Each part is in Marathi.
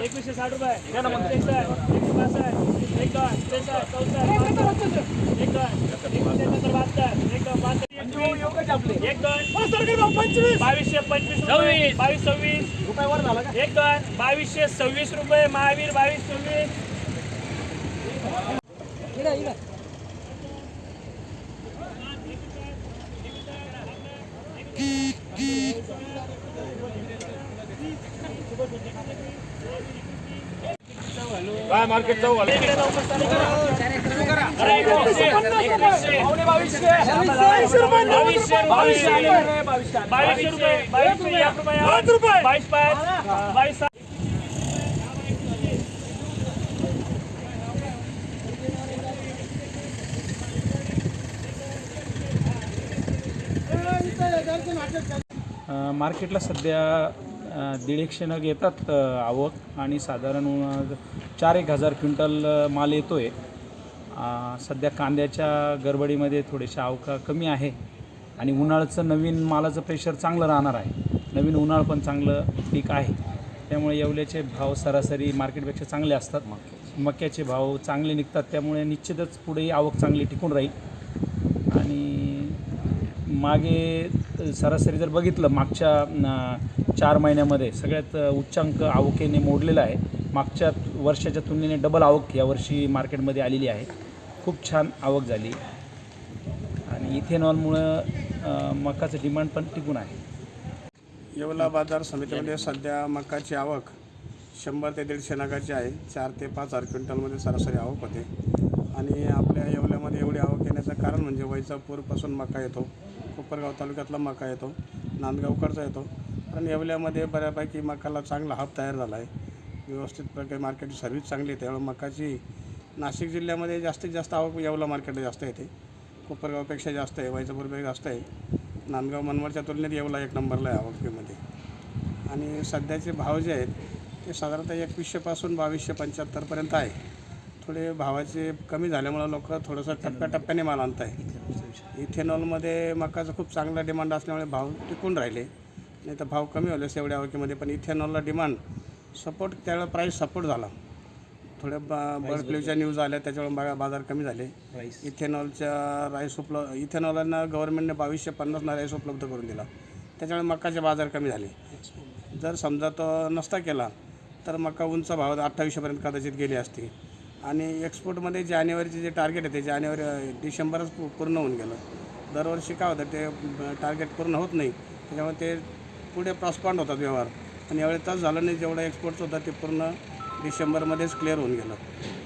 एकवीसशे साठ रुपये एकशे पासष्ट एक दोन त्रेसष्ट चौसष्ट एक दोन बहात्तर एक दोन बहात्तर एक दोन बावीसशे पंचवीस रुपये बावीस सव्वीस एक दोन बावीसशे सव्वीस रुपये महावीर बावीस सव्वीस काय मार्केट जाऊ. बावीसशे. मार्केटला सध्या दीड एकशे नग येतात आवक आणि साधारण चार एक हजार क्विंटल माल येतो आहे सध्या कांद्याच्या गडबडीमध्ये थोडेशा आवका कमी आहे आणि उन्हाळ्याचं नवीन मालाचं प्रेशर चांगलं राहणार आहे. नवीन उन्हाळ पण चांगलं पीक आहे. त्यामुळे येवल्याचे भाव सरासरी मार्केटपेक्षा चांगले असतात. मक्याचे भाव चांगले निघतात. त्यामुळे निश्चितच पुढेही आवक चांगली टिकून राहील. आणि मागे सरासरी जर बघितलं मागच्या चार महिन्यामध्ये सगळ्यात उच्चांक आवकेने मोडलेला आहे. मागच्या वर्षाच्या तुलनेने डबल आवक यावर्षी मार्केटमध्ये आलेली आहे. खूप छान आवक झाली. आणि इथेनॉलमुळं मकाचं डिमांड पण टिकून आहे. येवला बाजार समितीमध्ये सध्या मकाची आवक शंभर ते दीडशे नगाची आहे. चार ते पाच हजार क्विंटलमध्ये सरासरी आवक होते. आणि आपल्या येवल्यामध्ये एवढी आवक येण्याचं कारण म्हणजे वैजापूरपासून मका येतो. कोपरगाव तालुक्यातला मका येतो नांदगावकडचा येतो. कारण येवल्यामध्ये बऱ्यापैकी मकाला चांगला हात तयार झाला आहे. व्यवस्थित प्रकारे मार्केटची सर्व्हिस चांगली आहे त्यामुळे मकाची नाशिक जिल्ह्यामध्ये जास्तीत जास्त आवक येवला मार्केटला जास्त येते. कोपरगावपेक्षा जास्त आहे वैजापूरपेक्षा जास्त आहे. नांदगाव मनमाडच्या तुलनेत येवला एक नंबरला आहे आवकीमध्ये. आणि सध्याचे भाव जे आहेत ते साधारणतः एकवीसशेपासून बावीसशे पंच्याहत्तरपर्यंत आहे. थोडे भावाचे कमी झाल्यामुळं लोक थोडंसं टप्प्याटप्प्याने माल आणत आहे इथेनॉलमध्ये मकाचं खूप चांगला डिमांड असल्यामुळे भाव टिकून राहिले. नाही तर भाव कमी होलेस एवढ्या आवकीमध्ये पण इथेनॉलला डिमांड सपोर्ट त्यावेळेला प्राईस सपोर्ट झाला. थोड्या ब बर्ड फ्लूच्या न्यूज आल्या त्याच्यामुळे बघा बाजार कमी झाले. इथेनॉलच्या राईस उपलब्ध इथेनॉलना गव्हर्नमेंटने बावीसशे पन्नासना राईस उपलब्ध करून दिला. त्याच्यामुळे मकाचे बाजार कमी झाले. जर समजा तो नसता केला तर मका उंच भावात अठ्ठावीसशेपर्यंत कदाचित गेली असती. आणि एक्सपोर्टमध्ये जानेवारीचे जे टार्गेट आहे ते जानेवारी डिसेंबरच पू- पूर्ण होऊन गेलं. दरवर्षी काय होतं ते टार्गेट पूर्ण होत नाही. त्याच्यामुळे ते पुढे प्रॉस्पॉन्ड होतात व्यवहार. आणि यावेळी तास झालं नाही जेवढं एक्सपोर्टचं होतं ते पूर्ण डिसेंबरमध्येच क्लिअर होऊन गेलं.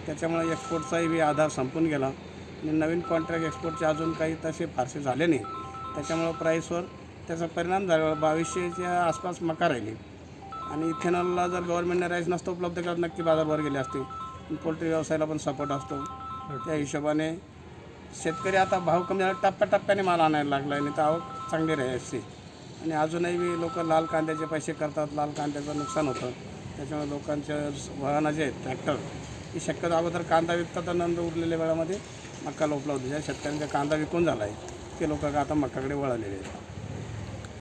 त्याच्यामुळे एक्सपोर्टचाही बी आधार संपून गेला. आणि नवीन कॉन्ट्रॅक्ट एक्सपोर्टचे अजून काही तसे फारसे झाले नाही. त्याच्यामुळं प्राईसवर त्याचा परिणाम झाला. बावीसशेच्या आसपास मका राहिली. आणि इथेनॉलला जर गव्हर्नमेंटने राईस नसतं उपलब्ध करत नक्की बाजारभर गेले असते पोल्ट्री व्यवसायाला पण सपोर्ट असतो. त्या हिशोबाने शेतकरी आता भाव कमी झाला टप्प्याटप्प्याने माल आणायला लागला आणि तर आवक चांगली राहायची आणि अजूनही बी लोक लाल कांद्याचे पैसे करतात लाल कांद्याचं नुकसान होतं. त्याच्यामुळे लोकांच्या वाहनं जे आहेत ट्रॅक्टर ही शक्यतो अगोदर कांदा विकतात आणि नंतर उरलेल्या वेळामध्ये मक्काला उपलब्ध. ज्या शेतकऱ्यांचा कांदा विकून झाला आहे ते लोक आता मक्काकडे वळालेले आहेत.